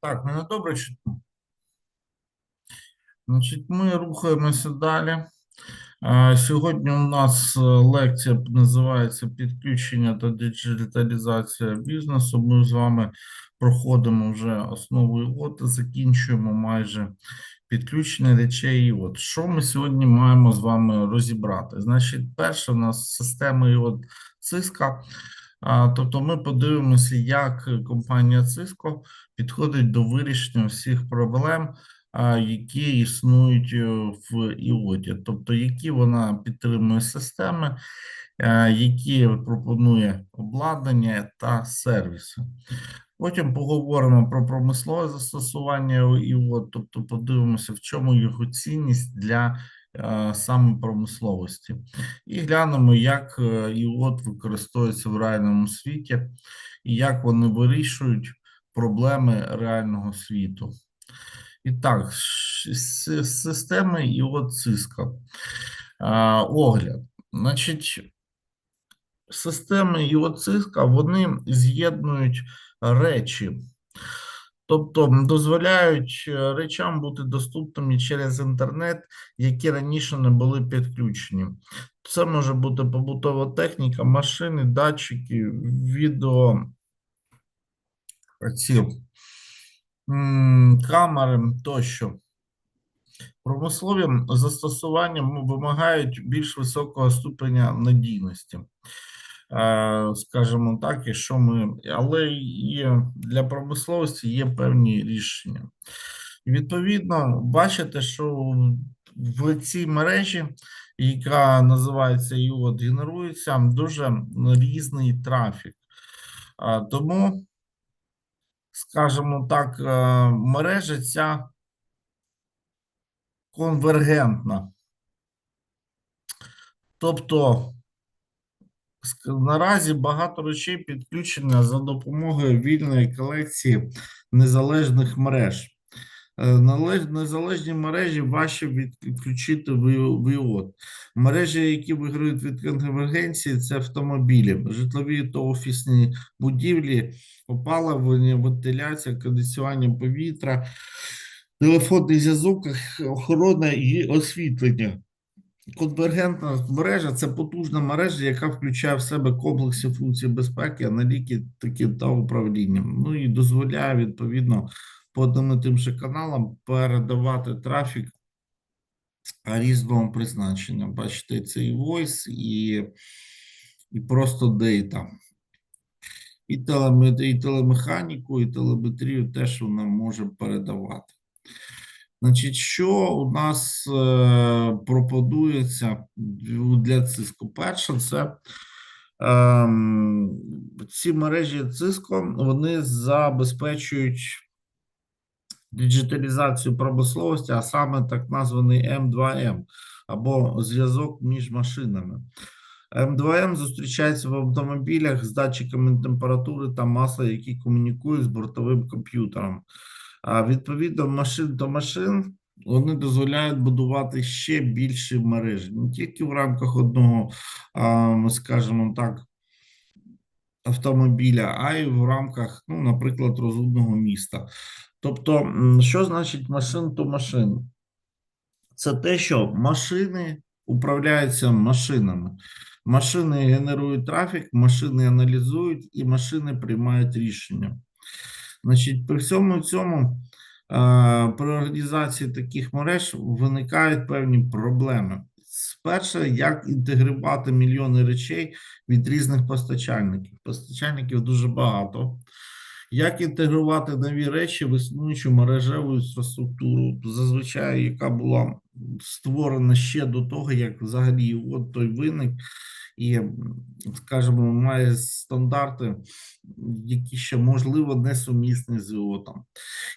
Так, мене добре чутно. Значить, ми рухаємося далі. Сьогодні у нас е, лекція називається Підключення та диджиталізація бізнесу. Ми з вами проходимо вже основу ІОТ, закінчуємо майже підключення речей. ІОТ. Що ми сьогодні маємо з вами розібрати? Значить, перше, у нас система ІОТ Cisco. Тобто ми подивимося, як компанія Cisco підходить до вирішення всіх проблем, які існують е, в іоді, тобто які вона підтримує системи, е, які пропонує обладнання та сервіси. Потім поговоримо про промислове застосування ІОД, тобто подивимося, в чому його цінність для саме промисловості, і глянемо, як е, ІОД використовується в реальному світі і як вони вирішують проблеми реального світу. І так, с- системи ІОД Cisco. А, Огляд. Значить, системи ІОД Cisco, вони з'єднують речі. Тобто дозволяють е, речам бути доступними через інтернет, які раніше не були підключені. Це може бути побутова техніка, машини, датчики, відео, ці камери тощо. Промислові застосування вимагають більш високого ступеня надійності. Е, Скажімо так, і що ми, але і для промисловості є певні рішення. Відповідно, бачите, що в цій мережі, яка називається ЮОД, генерується дуже різний трафік. Тому, скажімо так, е, мережа ця конвергентна. Тобто наразі багато речей підключено за допомогою вільної колекції незалежних мереж. Е, Незалежні мережі важче відключити в І- Мережі, які виграють від конвергенції, це автомобілі, житлові та офісні будівлі, опалення, вентиляція, кондиціювання повітря, телефонний зв'язок, охорона і освітлення. Конвергентна мережа це потужна мережа, яка включає в себе комплекси функцій безпеки, аналітики та управління. Ну і дозволяє відповідно по одним і тим же каналам передавати трафік різного призначення. Бачите, це і voice, і, і просто дейта. І, телеме, і телемеханіку, і телеметрію теж вона може передавати. Значить, що у нас е, пропонується для Cisco? Перше, це ем, ці мережі Cisco, вони забезпечують диджиталізацію промисловості, а саме так названий М2М або зв'язок між машинами. М2М зустрічається в автомобілях з датчиками температури та масла, які комунікують з бортовим комп'ютером. А відповідно, машин до машин вони дозволяють будувати ще більші мережі, не тільки в рамках одного, скажімо так, автомобіля, а й в рамках, ну, наприклад, розумного міста. Тобто, що значить машин то машин? Це те, що машини управляються машинами. Машини генерують трафік, машини аналізують і машини приймають рішення. Значить, при всьому цьому е, при організації таких мереж виникають певні проблеми. Перше, як інтегрувати мільйони речей від різних постачальників. Постачальників дуже багато. Як інтегрувати нові речі в існуючу мережеву інфраструктуру, зазвичай, яка була створена ще до того, як взагалі от той виник, і, скажімо, має стандарти, які ще можливо несумісні з ІОТом.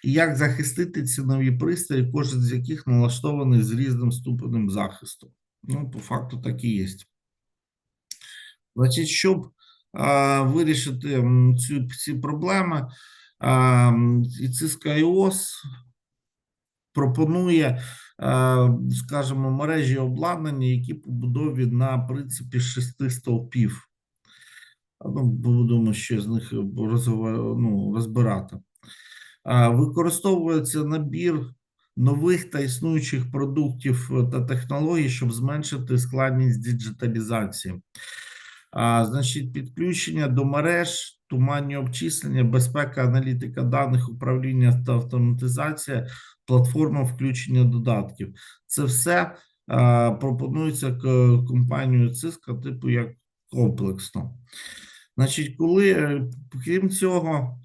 І як захистити ці нові пристрої, кожен з яких налаштований з різним ступенем захисту. Ну, по факту так і є. Значить, щоб а, вирішити цю, ці проблеми, а, і Cisco iOS пропонує, скажімо, мережі обладнання, які побудові на принципі шести стовпів. Ну, будемо ще з них ну, розбирати. Використовується набір нових та існуючих продуктів е, та технологій, щоб зменшити складність діджиталізації. А, Значить, підключення до мереж, туманні обчислення, безпека, аналітика даних, управління та автоматизація, платформа включення додатків. Це все пропонується компанією Cisco, типу як комплексно. Значить, коли е, крім цього,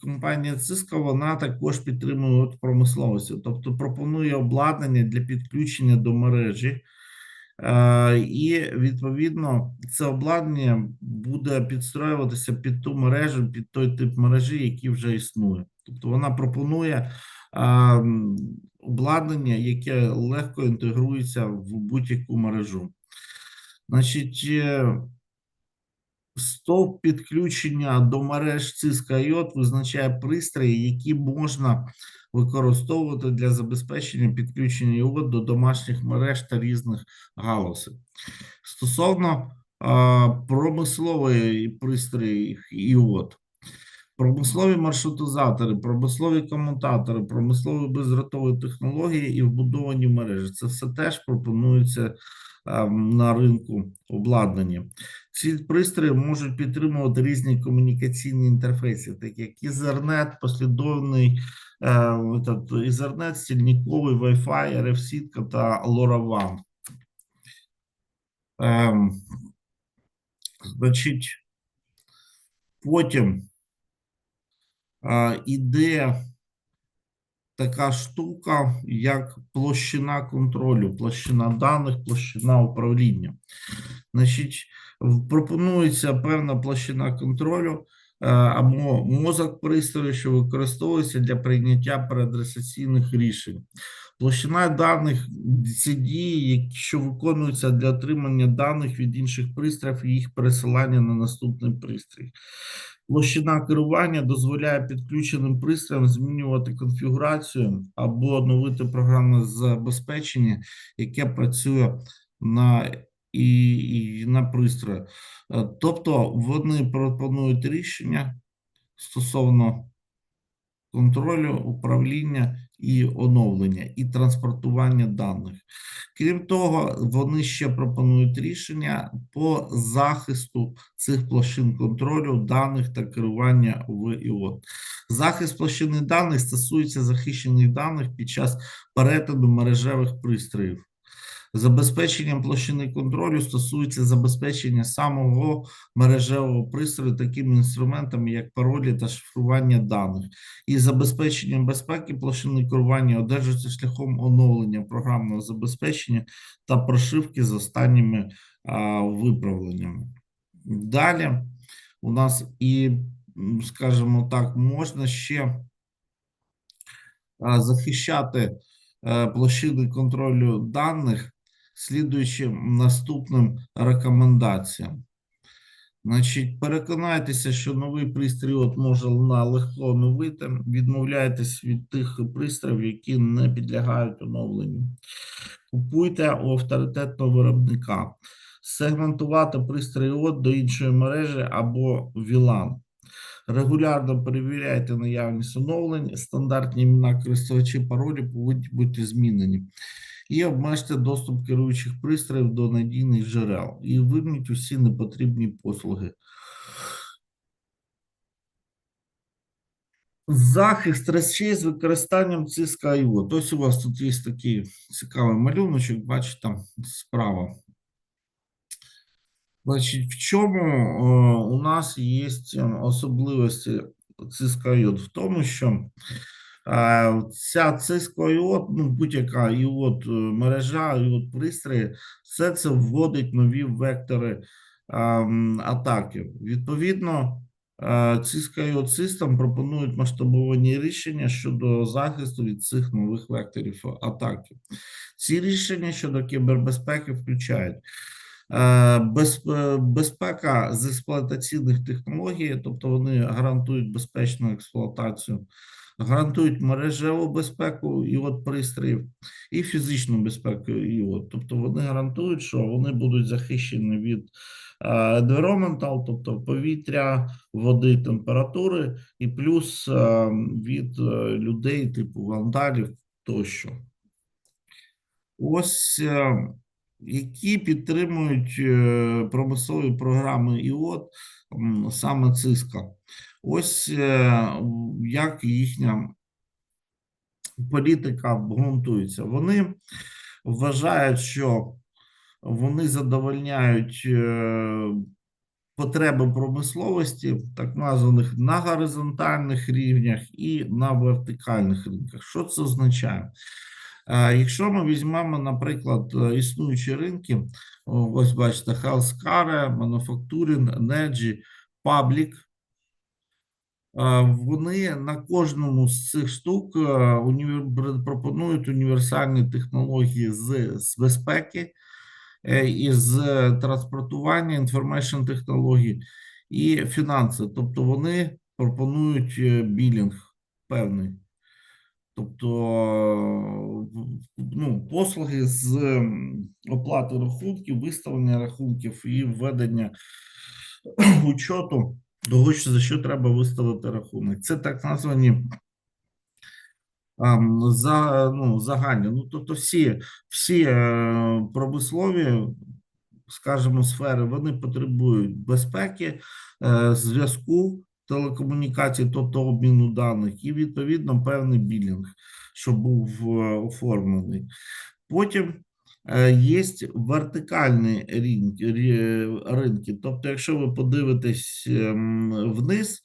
компанія Cisco, вона також підтримує от промисловості, тобто пропонує обладнання для підключення до мережі. І відповідно це обладнання буде підстроюватися під ту мережу, під той тип мережі, який вже існує. Тобто вона пропонує е, обладнання, яке легко інтегрується в будь-яку мережу. Значить, е, стовп підключення до мереж Cisco IoT визначає пристрої, які можна використовувати для забезпечення підключення IoT до домашніх мереж та різних галузей. Стосовно а, промислової пристрої IoT, промислові маршрутизатори, промислові комутатори, промислові бездротові технології і вбудовані мережі. Це все теж пропонується на ринку обладнання. Ці пристрої можуть підтримувати різні комунікаційні інтерфейси, такі як Ethernet, послідовний е, этот, Ethernet, стільниковий Wi-Fi, RF-сітка та LoRaWAN. Ем, значить, потім іде така штука, як площина контролю, площина даних, площина управління. Значить, пропонується певна площина контролю е, або мозок пристрою, що використовується для прийняття переадресаційних рішень. Площина даних це дії, що виконуються для отримання даних від інших пристроїв і їх пересилання на наступний пристрій. Площина керування дозволяє підключеним пристроям змінювати конфігурацію або оновити програмне забезпечення, яке працює на і, і на пристрої. Е, Тобто вони пропонують рішення стосовно контролю, управління і оновлення, і транспортування даних. Крім того, вони ще пропонують рішення по захисту цих площин контролю даних та керування в ІОТ. Захист площини даних стосується захищених даних під час перетину мережевих пристроїв. Забезпеченням площини контролю стосується забезпечення самого мережевого пристрою такими інструментами, як паролі та шифрування даних, і забезпеченням безпеки площини керування одержується шляхом оновлення програмного забезпечення та прошивки з останніми а, виправленнями. Далі у нас і, скажімо так, можна ще захищати е, площини контролю даних, слідуючи наступним рекомендаціям. Значить, переконайтеся, що новий пристрій от можна легко оновити. Відмовляйтесь від тих пристроїв, які не підлягають оновленню. Купуйте у авторитетного виробника. Сегментувати пристрій от до іншої мережі або VLAN. Регулярно перевіряйте наявність оновлень, стандартні імена користувачі паролі повинні бути змінені. І обмежте доступ керуючих пристроїв до надійних джерел. І вимкніть усі непотрібні послуги. Захист речей з використанням Cisco IO. Ось у вас тут є такий цікавий малюночок, бачите, там справа. Значить, в чому е, у нас є особливості Cisco IO? В тому, що ця Cisco IO, ну будь-яка IO мережа, IO пристрої, все це вводить нові вектори ем, атаки. Відповідно, е, Cisco IO System пропонують масштабовані рішення щодо захисту від цих нових векторів атаки. Ці рішення щодо кібербезпеки включають Е, е, безпека з експлуатаційних технологій, тобто вони гарантують безпечну експлуатацію, гарантують мережеву безпеку і от пристроїв, і фізичну безпеку і от. Тобто вони гарантують, що вони будуть захищені від е, environmental, тобто повітря, води, температури, і плюс е, від е, людей, типу вандалів тощо. Ось е, які підтримують е, промислові програми ІОТ, саме ЦИСКа. Ось е, як їхня політика обґрунтується. Вони вважають, що вони задовольняють е, потреби промисловості, так названих на горизонтальних рівнях і на вертикальних ринках. Що це означає? Якщо ми візьмемо, наприклад, е, існуючі ринки, ось бачите, Healthcare, Manufacturing, Energy, Public, е, вони на кожному з цих штук е, пропонують універсальні технології з, з безпеки, е, із транспортування, інформейшн технологій і фінанси. Тобто вони пропонують білінг певний. Тобто ну, послуги з оплати рахунків, виставлення рахунків і введення учету того, що за що треба виставити рахунок. Це так названі за, ну, загальні. Ну, тобто всі, всі е, промислові, скажімо, сфери, вони потребують безпеки, е, зв'язку, телекомунікацій, тобто обміну даних, і відповідно певний білінг, щоб був е, оформлений. Потім е, є вертикальні рін- ринки. Тобто, якщо ви подивитесь ем, вниз,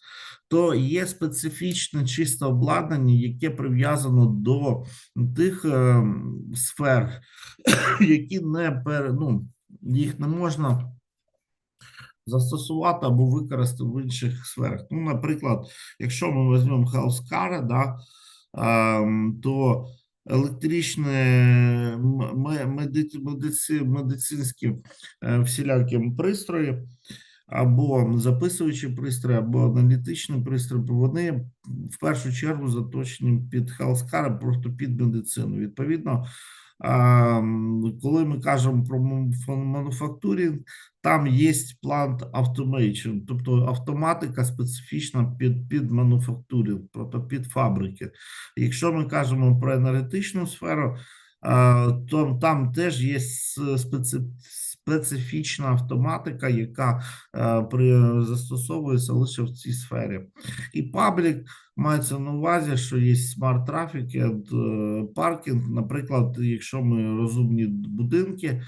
то є специфічне чисте обладнання, яке прив'язано до тих сфер, які не пер, ну, їх не можна застосувати або використати в інших сферах. Ну, наприклад, якщо ми візьмемо Healthcare, да, ем, то м- медиці- медицинські е, всілякі пристрої, або записуючі пристрої, або аналітичні пристрої, вони в першу чергу заточені під Healthcare, просто під медицину. Відповідно, коли ми кажемо про мануфактурінг, там є план automation, тобто автоматика специфічна під, під мануфактурінг, тобто під фабрики. Якщо ми кажемо про енергетичну сферу, то там теж є специфічна специ, специфічна автоматика, яка е, при, застосовується лише в цій сфері. І паблік мається на увазі, що є смарт трафік паркінг. Наприклад, якщо ми розумні будинки, е,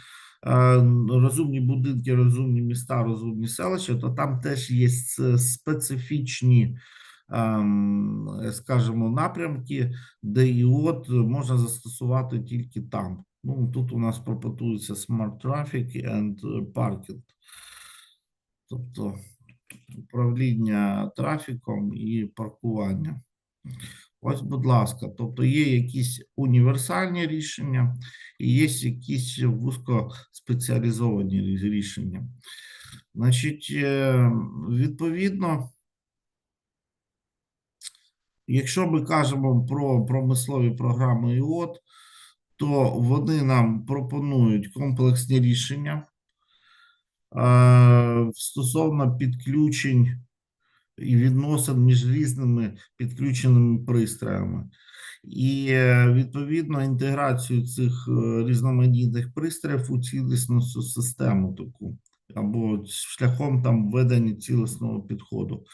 розумні будинки, розумні міста, розумні селища, то там теж є специфічні. ем, Скажімо, напрямки, де і от можна застосувати тільки там. Ну, тут у нас пропонується Smart Traffic and Parking. Тобто управління трафіком і паркування. Ось, будь ласка, тобто є якісь універсальні рішення і є якісь вузькоспеціалізовані рішення. Значить, е, відповідно, якщо ми кажемо про промислові програми ІОТ, то вони нам пропонують комплексні рішення стосовно підключень і відносин між різними підключеними пристроями. І е, відповідно інтеграцію цих е, різноманітних пристроїв у цілісну систему таку, або шляхом там введення цілісного підходу.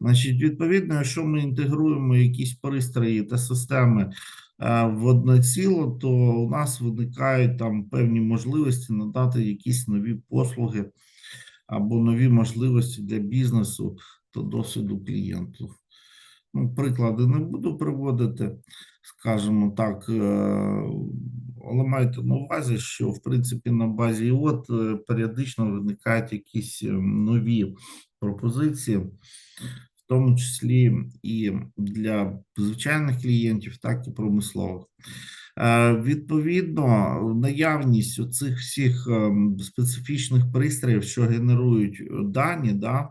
Значить, відповідно, якщо ми інтегруємо якісь пристрої та системи е, в одне ціло, то у нас виникають там певні можливості надати якісь нові послуги або нові можливості для бізнесу та досвіду клієнту. Ну, приклади не буду приводити, скажімо так, е, але майте на увазі, що в принципі на базі ІОТ е, періодично виникають якісь е, нові пропозиції, в тому числі і для звичайних клієнтів, так і промислових. Е, Відповідно, наявність оцих всіх ем, специфічних пристроїв, що генерують е, дані, да,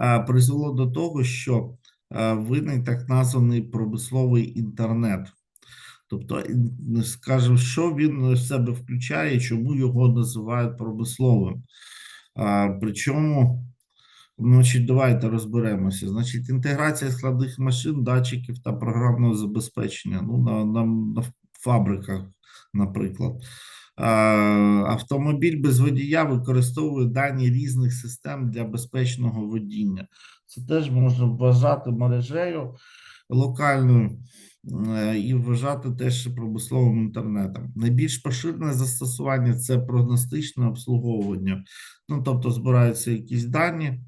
е, призвело до того, що е, виник так названий промисловий інтернет. Тобто, скажімо, що він в себе включає, чому його називають промисловим. Причому, значить, давайте розберемося. Значить, інтеграція складних машин, датчиків та програмного забезпечення. Ну, на, на, на фабриках, наприклад. Автомобіль без водія використовує дані різних систем для безпечного водіння. Це теж можна вважати мережею локальною е, і вважати теж промисловим інтернетом. Найбільш поширене застосування це прогностичне обслуговування. Ну, тобто збираються якісь дані,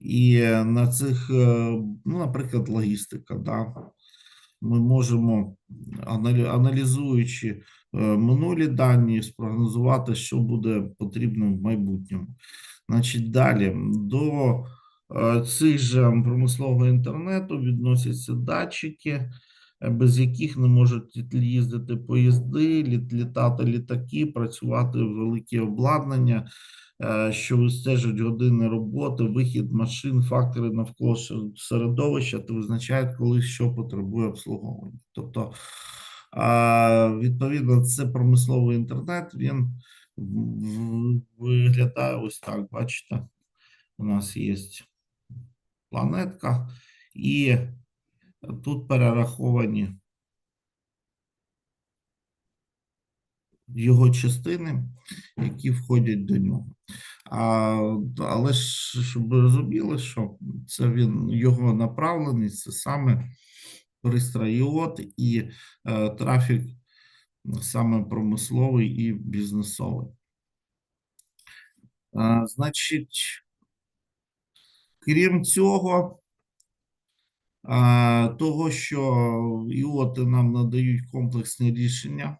і е, на цих, е, ну, наприклад, логістика, да. Ми можемо, аналізуючи е, минулі дані, спрогнозувати, що буде потрібно в майбутньому. Значить, далі до цих же промислового інтернету відносяться датчики, без яких не можуть їздити поїзди, літ- літати літаки, працювати великі обладнання, що вистежують години роботи, вихід машин, фактори навколо середовища та визначають, коли що потребує обслуговування. Тобто, відповідно, це промисловий інтернет. Він виглядає ось так. Бачите, у нас є планетка, і тут перераховані його частини, які входять до нього. А, але ж щоб розуміли, що це він його направленість, це саме пристрій ІОТ і е, трафік саме промисловий і бізнесовий. А, значить, крім цього, а, того, що ІОТи нам надають комплексні рішення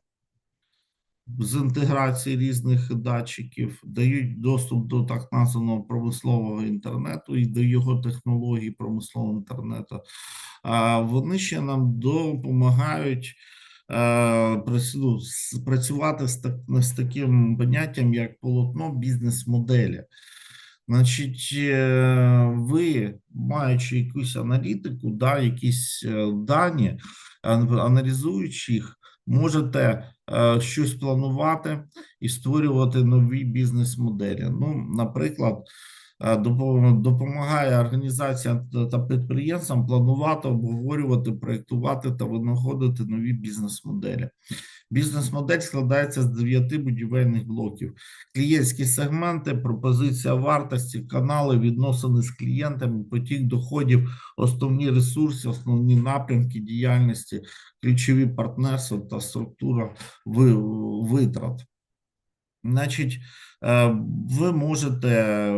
з інтеграції різних датчиків, дають доступ до так названого промислового інтернету і до його технологій промислового інтернету. А вони ще нам допомагають е, прац- працювати з, так, з таким поняттям, як полотно бізнес-моделі. Значить, е, ви, маючи якусь аналітику, да, якісь е, дані, аналізуючи їх, можете щось планувати і створювати нові бізнес-моделі. Ну, наприклад, е, допомагає організаціям та- підприємствам планувати, обговорювати, проєктувати та винаходити нові бізнес-моделі. Бізнес-модель складається з дев'яти будівельних блоків: клієнтські сегменти, пропозиція вартості, канали, відносини з клієнтами, потік доходів, основні ресурси, основні напрямки діяльності, ключові партнерства та структура ви- витрат. Значить, е, ви можете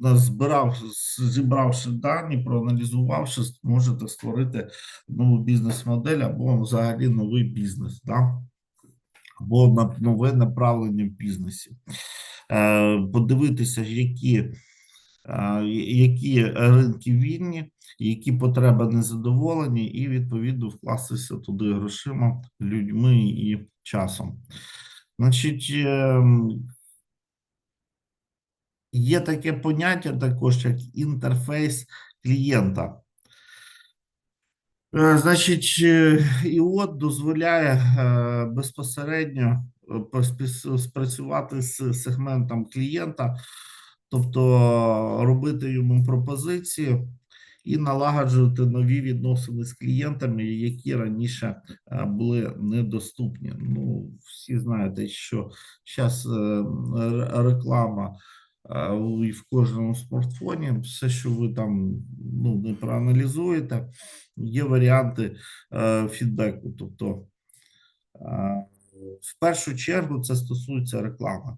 назбирав, зібравши дані, проаналізувавши, можете створити нову бізнес-модель або взагалі новий бізнес, да? або нове направлення в бізнесі. Е, Подивитися, які, е, які ринки вільні, які потреби незадоволені, і відповідно вкластися туди грошима, людьми і часом. Значить, ем, Є таке поняття також, як інтерфейс клієнта. Е, Значить, е, ІОТ дозволяє е, безпосередньо спрацювати з сегментом клієнта, тобто робити йому пропозиції і налагоджувати нові відносини з клієнтами, які раніше е, були недоступні. Ну, всі знаєте, що зараз реклама е, і в кожному смартфоні, все, що ви там ну, не проаналізуєте, є варіанти е, фідбеку. Тобто, е, в першу чергу це стосується реклами.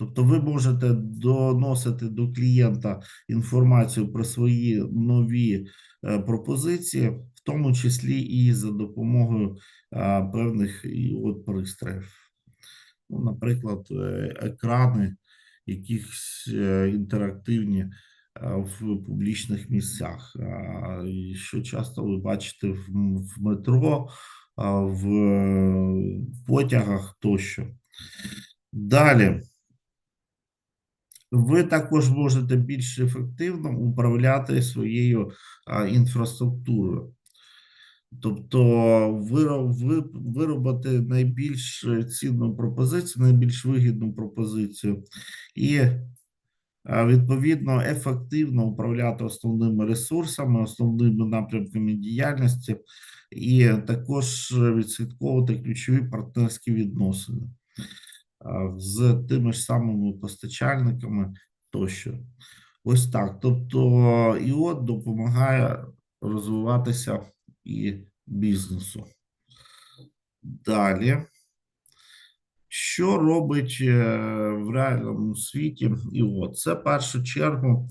Тобто, ви можете доносити до клієнта інформацію про свої нові е, пропозиції, в тому числі і за допомогою е, певних от пристроїв. Ну, наприклад, е, екрани, якісь інтерактивні в публічних місцях. Що часто ви бачите в, метро в потягах тощо. Далі. Ви також можете більш ефективно управляти своєю інфраструктурою. Тобто виробити найбільш цінну пропозицію, найбільш вигідну пропозицію, і відповідно ефективно управляти основними ресурсами, основними напрямками діяльності, і також відслідковувати ключові партнерські відносини з тими ж самими постачальниками тощо. Ось так. Тобто, ІОТ допомагає розвиватися і бізнесу. Далі. Що робить е, в реальному світі ІОТ? Це в першу чергу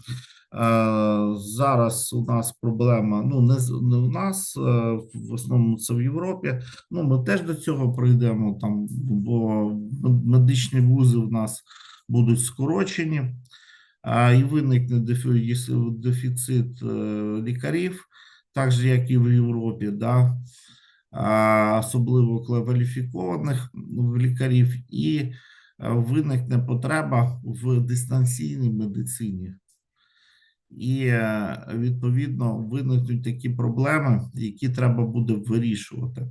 зараз у нас проблема. Ну, не, не у нас, е, в основному це в Європі. Ну, ми теж до цього прийдемо там, бо медичні вузи в нас будуть скорочені, і виникне дефіцит е, лікарів, так же, як і в Європі. Да? особливо кваліфікованих лікарів, і е, виникне потреба в дистанційній медицині. І е, відповідно виникнуть такі проблеми, які треба буде вирішувати.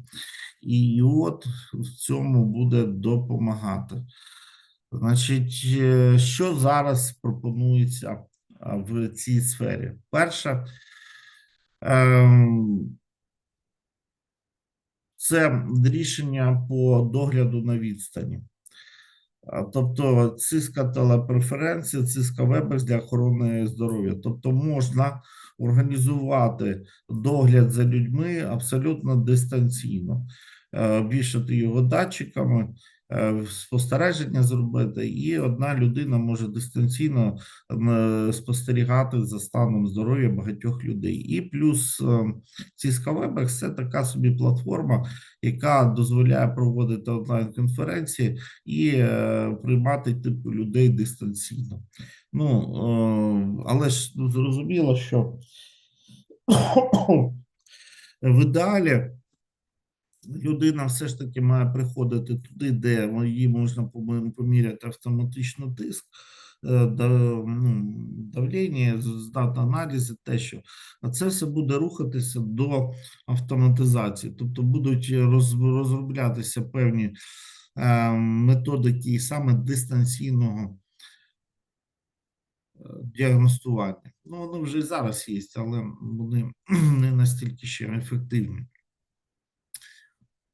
І от в цьому буде допомагати. Значить, е, що зараз пропонується в цій сфері? Перше, ем, це рішення по догляду на відстані. Тобто циска телепреференція, циска Вебекс для охорони здоров'я. Тобто можна організувати догляд за людьми абсолютно дистанційно, Е, вішати його датчиками, спостереження зробити, і одна людина може дистанційно е, спостерігати за станом здоров'я багатьох людей. І плюс е, циска це така собі платформа, яка дозволяє проводити онлайн-конференції і е, приймати типу людей дистанційно. Ну е, але ж зрозуміло, що в ідеалі людина все ж таки має приходити туди, де її можна поміряти автоматично тиск. е, ну, Давлення, здати аналізи, те, що а це все буде рухатися до автоматизації, тобто будуть розроблятися певні е, методики саме дистанційного е, діагностування. Ну, вони вже і зараз є, але вони не настільки ще ефективні.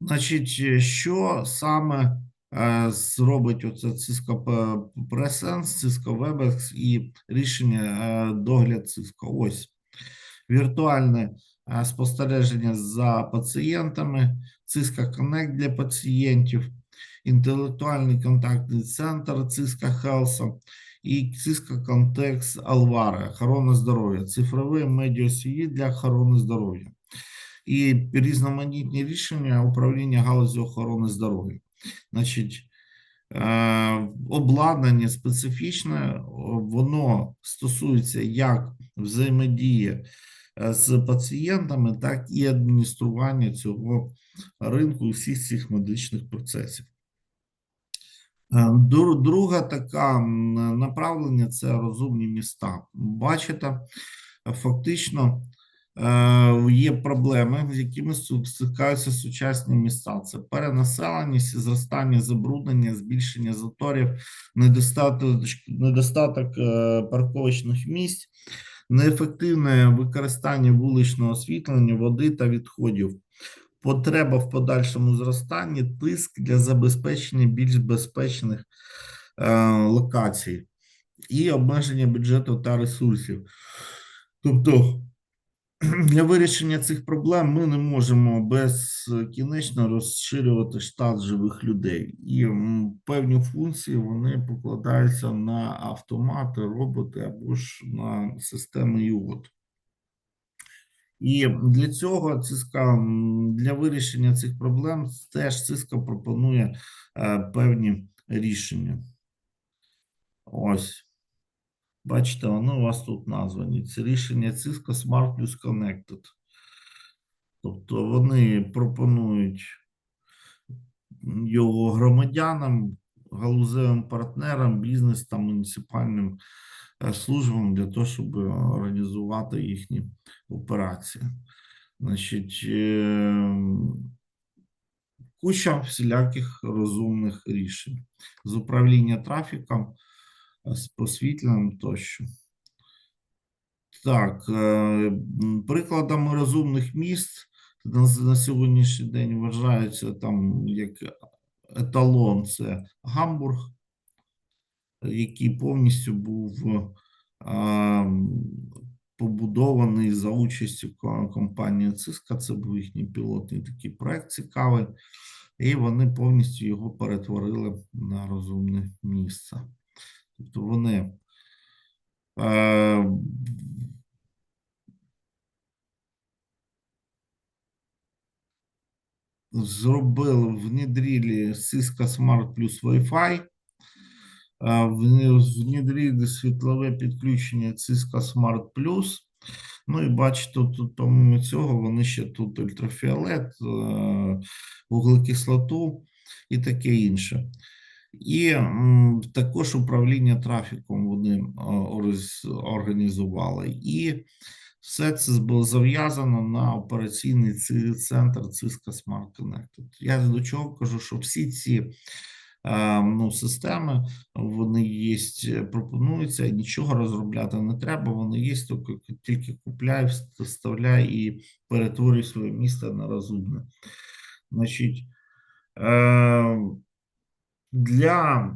Значить, е, що саме е, зробить оце Cisco P- Presence, Cisco WebEx і рішення е, догляд Cisco? Ось. Віртуальне е, спостереження за пацієнтами, Cisco Connect для пацієнтів, інтелектуальний контактний центр Cisco Health і Cisco Context Alvara, охорона здоров'я, цифровий медіасії для охорони здоров'я і різноманітні рішення управління галузі охорони здоров'я. Значить, е, обладнання специфічне, воно стосується як взаємодії е, з пацієнтами, так і адміністрування цього ринку всіх цих медичних процесів. Е, Друга така направлення це розумні міста. Бачите, фактично є проблеми, з якими стикаються сучасні міста. Це перенаселеність, зростання забруднення, збільшення заторів, недостаток, недостаток е, парковочних місць, неефективне використання вуличного освітлення, води та відходів. Потреба в подальшому зростанні, тиск для забезпечення більш безпечних е, локацій і обмеження бюджету та ресурсів. Тобто для вирішення цих проблем ми не можемо безкінечно розширювати штат живих людей, і певні функції вони покладаються на автомати, роботи або ж на системи ІОТ. І для цього ЦИСКА для вирішення цих проблем теж ЦИСКА пропонує е, певні рішення. Ось. Бачите, вони у вас тут названі. Це рішення Cisco Smart Plus Connected. Тобто вони пропонують його громадянам, галузевим партнерам, бізнес та муніципальним е, службам для того, щоб організувати їхні операції. Значить, е, куча всіляких розумних рішень з управління трафіком, з просвітленням тощо. Так, е, прикладами розумних міст на, сьогоднішній день вважаються там як еталон це Гамбург, який повністю був а, побудований за участю компанії Циска. Це був їхній пілотний такий проект цікавий, і вони повністю його перетворили на розумне місце. Тобто вони е, зробили, внедрили Cisco Smart плюс Wi-Fi, вне- внедрили світлове підключення Cisco Smart Plus. Ну і бачите, тут помимо цього, вони ще тут ультрафіолет, е, вуглекислоту і таке інше. І також управління трафіком вони е, організували. І все це було зав'язано на операційний центр Cisco Smart Connect. Я до чого кажу, що всі ці е, ну, системи вони є, пропонуються, нічого розробляти не треба. Вони є, тільки, тільки купляй, вставляй і перетворюй своє місто на розумне. Значить, е, для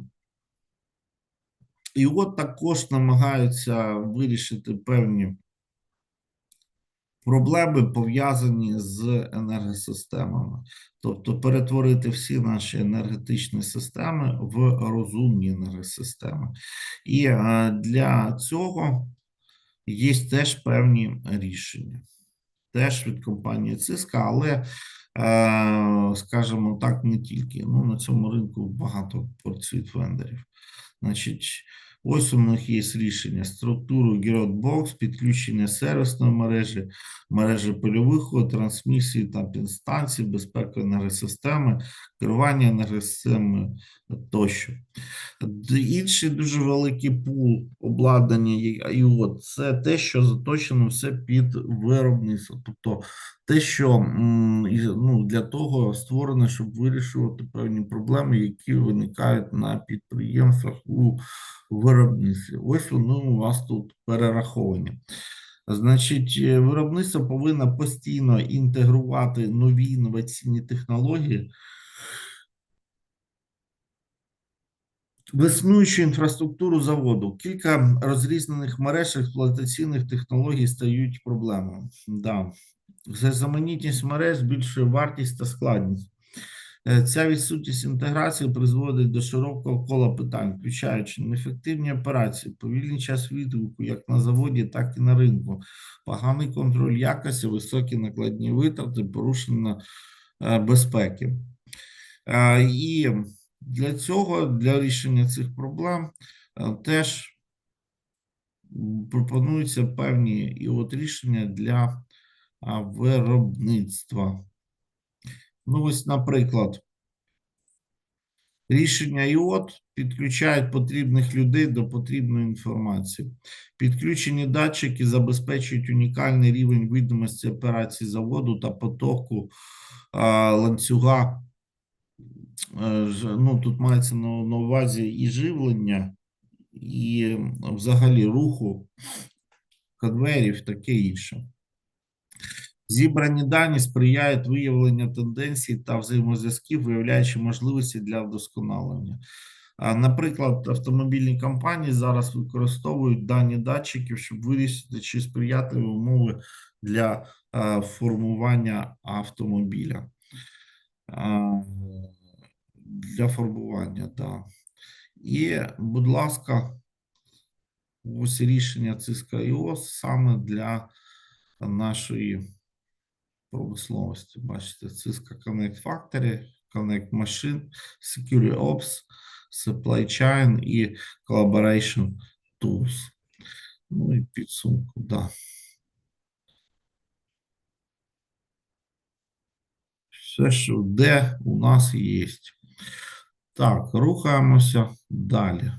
і от також намагаються вирішити певні проблеми, пов'язані з енергосистемами, тобто перетворити всі наші енергетичні системи в розумні енергосистеми. І е, для цього є теж певні рішення, теж від компанії Циска, але, скажімо так, не тільки. Ну, на цьому ринку багато працюють вендорів. Значить, ось у них є рішення структуру Box, підключення сервісної мережі, мережі польових трансмісії та підстанцій, безпеки енергосистеми, керування енергосистемою тощо. Інший дуже великий пул обладнання є- це те, що заточено все під виробництво. Тобто те, що ну, для того створено, щоб вирішувати певні проблеми, які виникають на підприємствах у виробництві. Ось вони у вас тут перераховані. Значить, е, виробництво повинно постійно інтегрувати нові інноваційні технології в існуючу інфраструктуру заводу. Кілька розрізнених мереж експлуатаційних технологій стають проблемою. Да. Різноманітність мереж збільшує вартість та складність. Е, Ця відсутність інтеграції призводить до широкого кола питань, включаючи неефективні операції, повільний час відгуку як на заводі, так і на ринку, поганий контроль якості, високі накладні витрати, порушення е, безпеки. Е, І для цього, для рішення цих проблем, теж пропонуються певні і от рішення для виробництва. Ну, ось, наприклад, рішення ІОТ підключають потрібних людей до потрібної інформації. Підключені датчики забезпечують унікальний рівень видимості операцій заводу та потоку а, ланцюга. Е, Ну, тут мається на, на увазі і живлення, і взагалі руху конвеєрів, таке інше. Зібрані дані сприяють виявленню тенденцій та взаємозв'язків, виявляючи можливості для вдосконалення. Наприклад, автомобільні компанії зараз використовують дані датчиків, щоб вирішити, чи сприятливі умови для формування автомобіля. Для формування, так. Да. І, будь ласка, ось рішення Cisco IOS саме для нашої промисловості. Бачите, Cisco Connect Factory, Connect Machine, Security Ops, Supply Chain і Collaboration Tools. Ну і підсумку, да. Все, що де у нас є. Так, рухаємося далі.